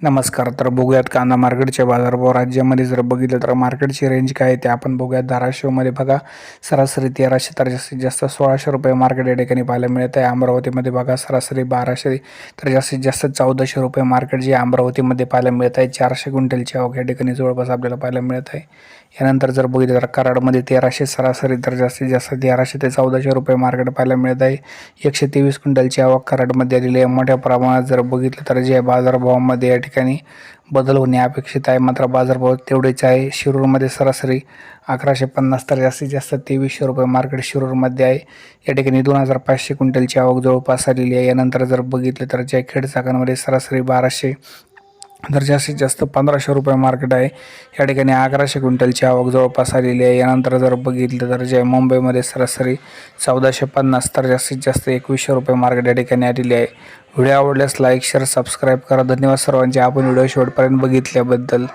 नमस्कार तर बघूयात कांदा मार्केटचे बाजारभाव. राज्यामध्ये जर बघितलं तर मार्केटची रेंज काय आहे ते आपण बघूयात. धाराशिवमध्ये बघा सरासरी तेराशे तर जास्तीत जास्त सोळाशे रुपये मार्केट या ठिकाणी पाहायला मिळत आहे. अमरावतीमध्ये बघा सरासरी बाराशे तर जास्तीत जास्त चौदाशे रुपये मार्केट जे अमरावतीमध्ये पाहायला मिळत आहे. चारशे क्विंटलची आवक या ठिकाणी जवळपास आपल्याला पाहायला मिळत आहे. यानंतर जर बघितलं तर कराडमध्ये तेराशे सरासरी तर जास्तीत जास्त तेराशे ते चौदाशे रुपये मार्केट पाहायला मिळत आहे. एकशे तेवीस क्विंटलची आवक कराडमध्ये आलेली आहे. मोठ्या प्रमाणात जर बघितलं तर जे बाजारभावामध्ये या ठिकाणी बदल होणे अपेक्षित आहे. मात्र बाजारभाव तेवढेच आहे. शिरूरमध्ये सरासरी अकराशे पन्नास तर जास्तीत जास्त तेवीसशे रुपये मार्केट शिरूरमध्ये आहे. या ठिकाणी दोन हजार पाचशे क्विंटलची आवक जवळपास आलेली आहे. यानंतर जर बघितलं तर जयखेड चाकणमध्ये सरासरी बाराशे तर जास्तीत जास्त पंधराशे रुपये मार्केट आहे. या ठिकाणी अकराशे क्विंटलची आवक जवळपास आलेली आहे. यानंतर जर बघितलं तर जे मुंबईमध्ये सरासरी चौदाशे पन्नास तर जास्तीत जास्त एकवीसशे रुपये मार्केट या ठिकाणी आलेली आहे. व्हिडिओ आवडल्यास लाईक शेअर सबस्क्राईब करा. धन्यवाद सर्वांचे. आपण व्हिडिओ शेवटपर्यंत बघितल्याबद्दल.